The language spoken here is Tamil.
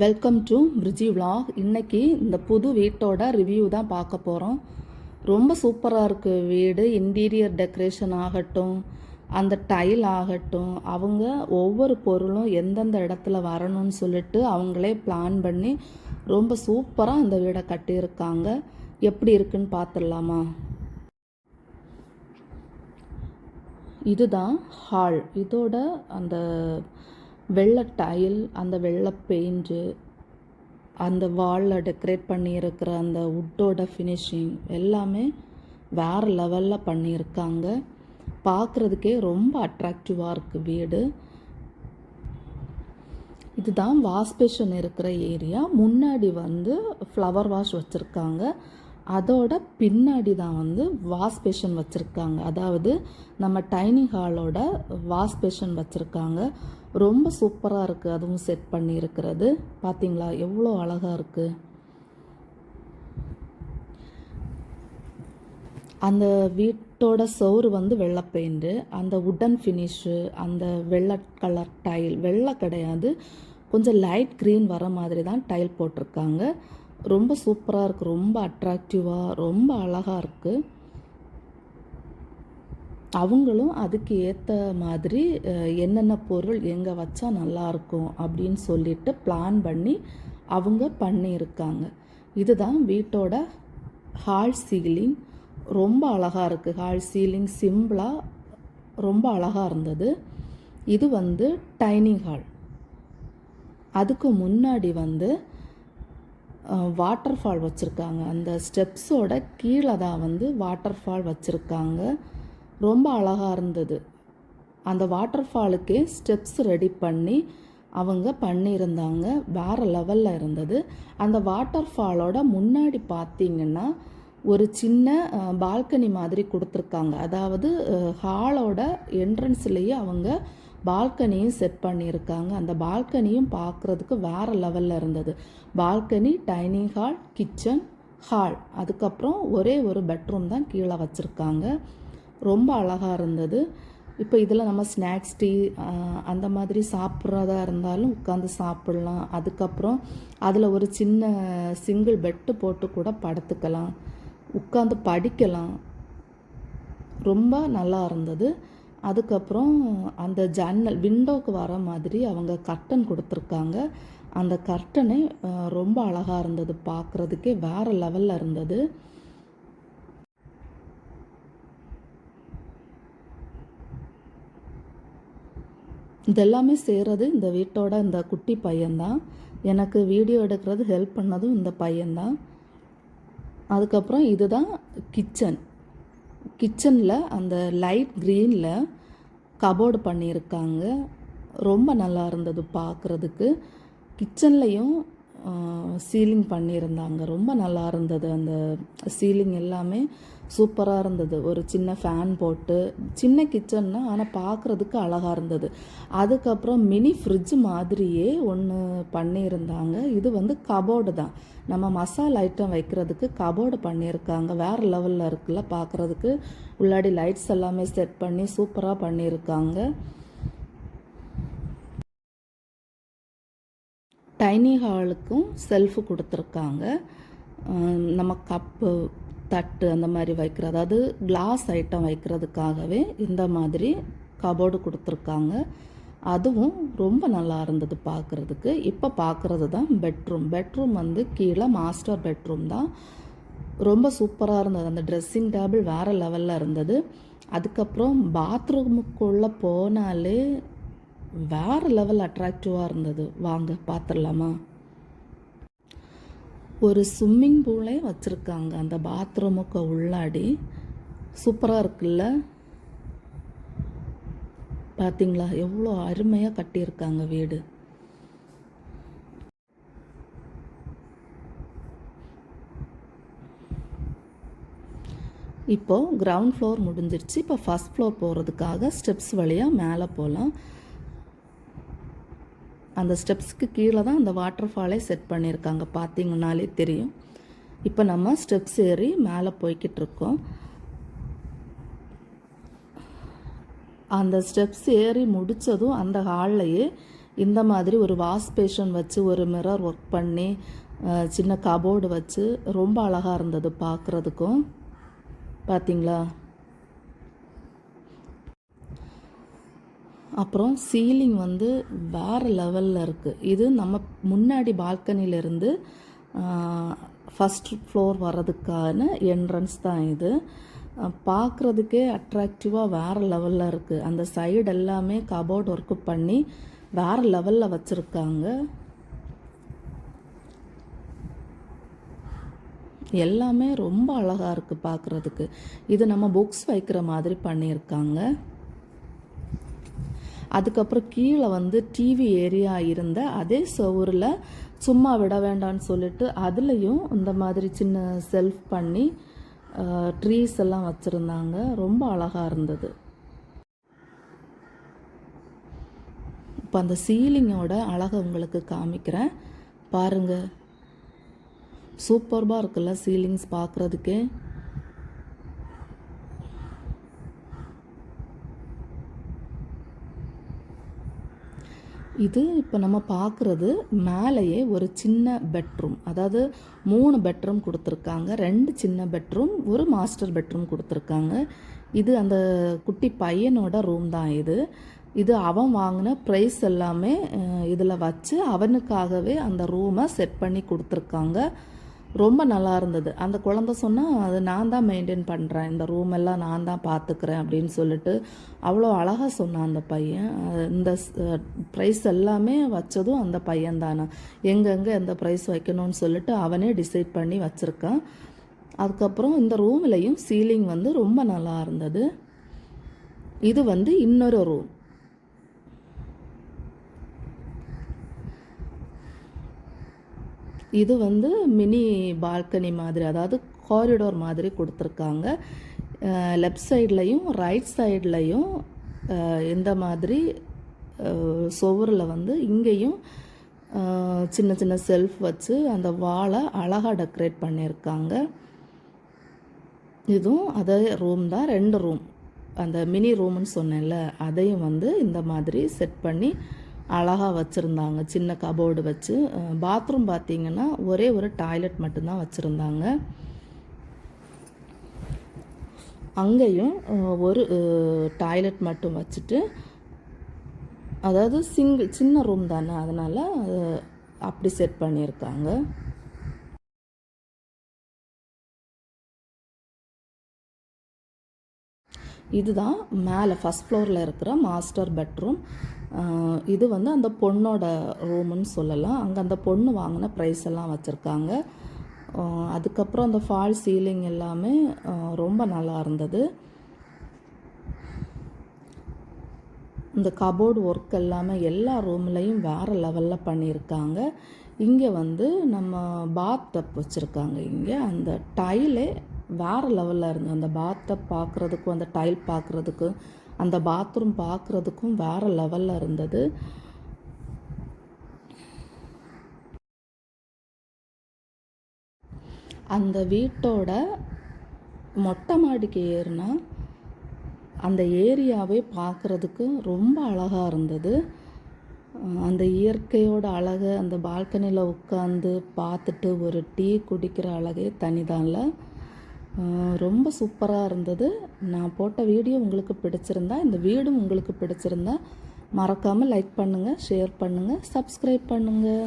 வெல்கம் டு பிரிஜி விலாக் இன்றைக்கி இந்த புது வீட்டோட ரிவ்யூ தான் பார்க்க போகிறோம் ரொம்ப சூப்பராக இருக்குது வீடு. இன்டீரியர் டெக்கரேஷன் ஆகட்டும் அந்த டைல் ஆகட்டும் அவங்க ஒவ்வொரு பொருளும் எந்தெந்த இடத்துல வரணும்னு சொல்லிட்டு அவங்களே பிளான் பண்ணி ரொம்ப சூப்பராக அந்த வீடை கட்டியிருக்காங்க. எப்படி இருக்குன்னு பார்த்துடலாமா? இதுதான் ஹால் இதோட அந்த வெள்ளை டைல் அந்த வெள்ளை பெயிண்ட்டு அந்த வாலில் டெக்கரேட் பண்ணியிருக்கிற அந்த வுட்டோட ஃபினிஷிங் எல்லாமே வேறு லெவலில் பண்ணியிருக்காங்க. பார்க்குறதுக்கே ரொம்ப அட்ராக்டிவாக இருக்குது வீடு. இதுதான் வாஷ் பேஷன் இருக்கிற ஏரியா முன்னாடி வந்து ஃப்ளவர் வாஷ் வச்சுருக்காங்க. அதோட பின்னாடி தான் வந்து வாஷ் பேஷன் வச்சுருக்காங்க. அதாவது நம்ம டைனிங் ஹாலோட வாஷ் பேஷன் வச்சுருக்காங்க. ரொம்ப சூப்பராக இருக்குது அதுவும் செட் பண்ணியிருக்கிறது பார்த்தீங்களா எவ்வளோ அழகாக இருக்குது அந்த வீட்டோட சோறு வந்து வெள்ளை பெயிண்ட்டு அந்த உடன் ஃபினிஷு அந்த வெள்ளை கலர் டைல் வெள்ளை கிடையாது. கொஞ்சம் லைட் க்ரீன் வர மாதிரி தான் டைல் போட்டிருக்காங்க. ரொம்ப சூப்பராக இருக்குது ரொம்ப அட்ராக்டிவாக ரொம்ப அழகாக இருக்குது அவங்களும் அதுக்கு ஏற்ற மாதிரி என்னென்ன பொருள் எங்கே வச்சா நல்லாயிருக்கும் அப்படின்னு சொல்லிட்டு பிளான் பண்ணி அவங்க பண்ணியிருக்காங்க. இதுதான் வீட்டோட ஹால் சீலிங் ரொம்ப அழகாக இருக்குது ஹால் சீலிங் சிம்பிளாக ரொம்ப அழகாக இருந்தது. இது வந்து டைனிங் ஹால் அதுக்கு முன்னாடி வந்து வாட்டர் ஃபால் வச்சுருக்காங்க. அந்த ஸ்டெப்ஸோட கீழே தான் வந்து வாட்டர் ஃபால் வச்சுருக்காங்க. ரொம்ப அழகாக இருந்தது. அந்த வாட்டர் ஃபாலுக்கே ஸ்டெப்ஸ் ரெடி பண்ணி அவங்க பண்ணியிருந்தாங்க. வேறு லெவலில் இருந்தது. அந்த வாட்டர் ஃபாலோட முன்னாடி பார்த்தீங்கன்னா ஒரு சின்ன பால்கனி மாதிரி கொடுத்துருக்காங்க. அதாவது ஹாலோட என்ட்ரன்ஸ்லேயே அவங்க பால்கனியும் செட் பண்ணியிருக்காங்க. அந்த பால்கனியும் பார்க்குறதுக்கு வேறு லெவலில் இருந்தது. Balcony dining hall kitchen hall அதுக்கப்புறம் ஒரே ஒரு பெட்ரூம் தான் கீழே வச்சுருக்காங்க. ரொம்ப அழகாக இருந்தது. இப்போ இதில் நம்ம ஸ்நாக்ஸ் டீ அந்த மாதிரி சாப்பிட்றதா இருந்தாலும் உட்காந்து சாப்பிட்லாம். அதுக்கப்புறம் அதில் ஒரு சின்ன சிங்கிள் பெட்டு போட்டு கூட படுத்துக்கலாம். உட்காந்து படிக்கலாம். ரொம்ப நல்லா இருந்தது. அதுக்கப்புறம் அந்த ஜன்னல் விண்டோக்கு வர மாதிரி அவங்க கர்டன் கொடுத்துருக்காங்க. அந்த கர்ட்டனே ரொம்ப அழகாக இருந்தது பார்க்குறதுக்கே வேறு லெவலில் இருந்தது. இதெல்லாமே செய்கிறது இந்த வீட்டோட இந்த குட்டி பையன்தான். எனக்கு வீடியோ எடுக்கிறது ஹெல்ப் பண்ணதும் இந்த பையன்தான். அதுக்கப்புறம் இதுதான் கிச்சன் கிச்சனில் அந்த லைட் க்ரீனில் கபோர்டு பண்ணியிருக்காங்க. ரொம்ப நல்லா இருந்தது பார்க்குறதுக்கு கிச்சன்லேயும் சீலிங் பண்ணியிருந்தாங்க. ரொம்ப நல்லா இருந்தது. அந்த சீலிங் எல்லாமே சூப்பராக இருந்தது. ஒரு சின்ன ஃபேன் போட்டு சின்ன கிச்சன்னா ஆனால் பார்க்குறதுக்கு அழகாக இருந்தது. அதுக்கப்புறம் மினி ஃப்ரிட்ஜ் மாதிரியே ஒன்று பண்ணியிருந்தாங்க. இது வந்து கபோர்டு தான். நம்ம மசாலா ஐட்டம் வைக்கிறதுக்கு கபோர்டு பண்ணியிருக்காங்க. வேறு லெவலில் இருக்குல்ல பார்க்குறதுக்கு உள்ளாடி லைட்ஸ் எல்லாமே செட் பண்ணி சூப்பராக பண்ணியிருக்காங்க. டைனி ஹாலுக்கும் செல்ஃபு கொடுத்துருக்காங்க. நம்ம கப்பு தட்டு அந்த மாதிரி வைக்கிற அதாவது கிளாஸ் ஐட்டம் வைக்கிறதுக்காகவே இந்த மாதிரி கபோர்டு கொடுத்துருக்காங்க. அதுவும் ரொம்ப நல்லா இருந்தது பார்க்குறதுக்கு. இப்போ பார்க்குறது தான் பெட்ரூம். பெட்ரூம் வந்து கீழே மாஸ்டர் பெட்ரூம் தான். ரொம்ப சூப்பராக இருந்தது. அந்த ட்ரெஸ்ஸிங் டேபிள் வேறு லெவலில் இருந்தது. அதுக்கப்புறம் பாத்ரூமுக்குள்ளே போனாலே வேறு லெவல் அட்ராக்டிவாக இருந்தது. வாங்க பார்த்துடலாமா ஒரு ஸ்விம்மிங் பூலே வச்சுருக்காங்க. அந்த பாத்ரூமுக்கு உள்ளாடி. சூப்பராக இருக்குல்ல? பார்த்தீங்களா எவ்வளோ அருமையாக கட்டியிருக்காங்க வீடு. இப்போது கிரவுண்ட் ஃப்ளோர் முடிஞ்சிருச்சு. இப்போ ஃபஸ்ட் ஃப்ளோர் போகிறதுக்காக ஸ்டெப்ஸ் வழியாக மேலே போகலாம். அந்த ஸ்டெப்ஸ்க்கு கீழே தான் அந்த வாட்டர் ஃபாலே செட் பண்ணியிருக்காங்க. பார்த்தீங்கன்னாலே தெரியும். இப்போ நம்ம ஸ்டெப்ஸ் ஏறி மேலே போய்கிட்டு இருக்கோம். அந்த ஸ்டெப்ஸ் ஏறி முடித்ததும் அந்த ஹால்லையே இந்த மாதிரி ஒரு வாஷ் பேஷன் வச்சு ஒரு மிரர் ஒர்க் பண்ணி சின்ன கபோர்டு வச்சு ரொம்ப அழகாக இருந்தது பார்க்குறதுக்கும். பார்த்தீங்களா? அப்புறம் சீலிங் வந்து வேறு லெவலில் இருக்குது இது நம்ம முன்னாடி பால்கனிலேருந்து ஃபஸ்ட் ஃப்ளோர் வர்றதுக்கான என்ட்ரன்ஸ் தான் இது. பார்க்குறதுக்கே அட்ராக்டிவாக வேறு லெவலில் இருக்குது அந்த சைடு எல்லாமே கபோர்ட் ஒர்க்கு பண்ணி வேறு லெவலில் வச்சுருக்காங்க. எல்லாமே ரொம்ப அழகாக இருக்குது பார்க்குறதுக்கு இது நம்ம புக்ஸ் வைக்கிற மாதிரி பண்ணியிருக்காங்க. அதுக்கப்புறம் கீழே வந்து டிவி ஏரியா இருந்த அதே சுவரில் சும்மா விட வேண்டாம்னு சொல்லிட்டு அதுலேயும் இந்த மாதிரி சின்ன செல்ஃப் பண்ணி ட்ரீஸ் எல்லாம் வச்சுருந்தாங்க. ரொம்ப அழகாக இருந்தது. இப்போ அந்த சீலிங்கோட அழகை உங்களுக்கு காமிக்கிறேன். பாருங்க. சூப்பர்பாக இருக்குல்ல சீலிங்ஸ் பார்க்குறதுக்கே இது இப்போ நம்ம பார்க்குறது மேலேயே ஒரு சின்ன பெட்ரூம் அதாவது மூணு பெட்ரூம் கொடுத்துருக்காங்க. ரெண்டு சின்ன பெட்ரூம் ஒரு மாஸ்டர் பெட்ரூம் கொடுத்துருக்காங்க. இது அந்த குட்டி பையனோட ரூம் தான் இது. இது அவன் வாங்கின ப்ரைஸ் எல்லாமே இதில் வச்சு அவனுக்காகவே அந்த ரூமை செட் பண்ணி கொடுத்துருக்காங்க. ரொம்ப நல்லா இருந்தது. அந்த குழந்தை சொன்னால் அது நான் தான் மெயின்டைன் பண்ணுறேன் இந்த ரூம் எல்லாம் நான் தான் பார்த்துக்கிறேன் அப்படின்னு சொல்லிட்டு அவ்வளோ அழகாக சொன்னான் அந்த பையன். இந்த ப்ரைஸ் எல்லாமே வச்சதும் அந்த பையன் தானே? எங்கெங்கே எந்த ப்ரைஸ் வைக்கணும்னு சொல்லிட்டு அவனே டிசைட் பண்ணி வச்சுருக்கான். அதுக்கப்புறம் இந்த ரூம்லேயும் சீலிங் வந்து ரொம்ப நல்லா இருந்தது. இது வந்து இன்னொரு ரூம் இது வந்து மினி பால்கனி மாதிரி அதாவது காரிடோர் மாதிரி கொடுத்துருக்காங்க. லெஃப்ட் சைட்லையும் ரைட் சைட்லையும் இந்த மாதிரி சுவரில் வந்து இங்கேயும் சின்ன சின்ன செல்ஃப் வச்சு அந்த வாலை அழகாக டெக்கரேட் பண்ணியிருக்காங்க. இதுவும் அதே ரூம் தான் ரெண்டு ரூம் அந்த மினி ரூம்னு சொன்னேன்ல அதையும் வந்து இந்த மாதிரி செட் பண்ணி அழகாக வச்சுருந்தாங்க. சின்ன கபோர்டு வச்சு. பாத்ரூம் பார்த்தீங்கன்னா ஒரே ஒரு டாய்லெட் மட்டும்தான் வச்சுருந்தாங்க. அங்கேயும் ஒரு டாய்லெட் மட்டும் வச்சுட்டு அதாவது சிங்கிள் சின்ன ரூம் தானே. அதனால் அப்படி செட் பண்ணியிருக்காங்க. இதுதான் மேலே ஃபஸ்ட் ஃப்ளோரில் இருக்கிற மாஸ்டர் பெட்ரூம் இது வந்து அந்த பொண்ணோட ரூமுன்னு சொல்லலாம். அங்கே அந்த பொண்ணு வாங்கின ப்ரைஸ் எல்லாம் வச்சுருக்காங்க. அதுக்கப்புறம் அந்த ஃபால் சீலிங் எல்லாமே ரொம்ப நல்லா இருந்தது. இந்த கபோர்டு ஒர்க் எல்லாமே எல்லா ரூம்லேயும் வேறு லெவலில் பண்ணியிருக்காங்க. இங்கே வந்து நம்ம பாத் டப் வச்சுருக்காங்க இங்கே. அந்த டைலே வேறு லெவலில் இருந்தது அந்த பாத்தை பார்க்குறதுக்கும் அந்த டைல் பார்க்குறதுக்கும் அந்த பாத்ரூம் பார்க்குறதுக்கும் வேறு லெவலில் இருந்தது. அந்த வீட்டோட மொட்டை மாடிக்கு ஏறினா அந்த ஏரியாவே பார்க்குறதுக்கு ரொம்ப அழகாக இருந்தது. அந்த இயற்கையோட அழகை அந்த பால்கனியில் உட்காந்து பார்த்துட்டு ஒரு டீ குடிக்கிற அழகே தனிதான்ல ரொம்ப சூப்பராக இருந்தது. நான் போட்ட வீடியோ உங்களுக்கு பிடிச்சிருந்தா இந்த வீடும் உங்களுக்கு பிடிச்சிருந்தா மறக்காமல் லைக் பண்ணுங்கள் ஷேர் பண்ணுங்கள் சப்ஸ்கிரைப் பண்ணுங்கள்